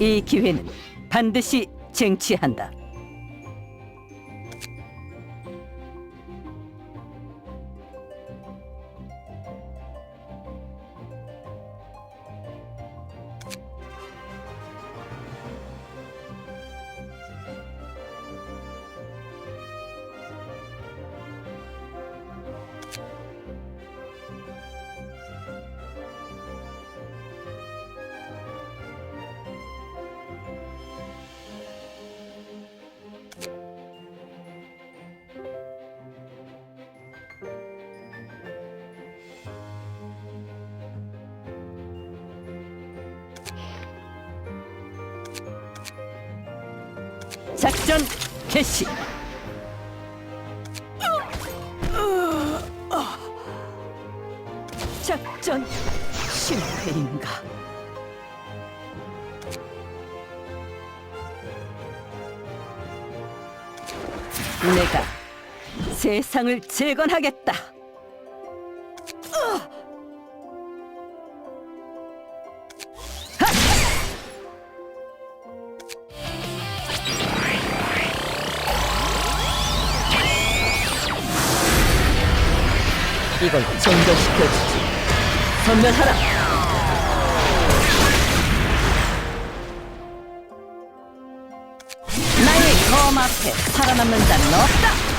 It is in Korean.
이 기회는 반드시 쟁취한다. 작전 개시. 작전 실패인가? 내가 세상을 재건하겠다. 이걸 전도시켜주지. 전멸하라. 나의 검 앞에 살아남는 자는 없다.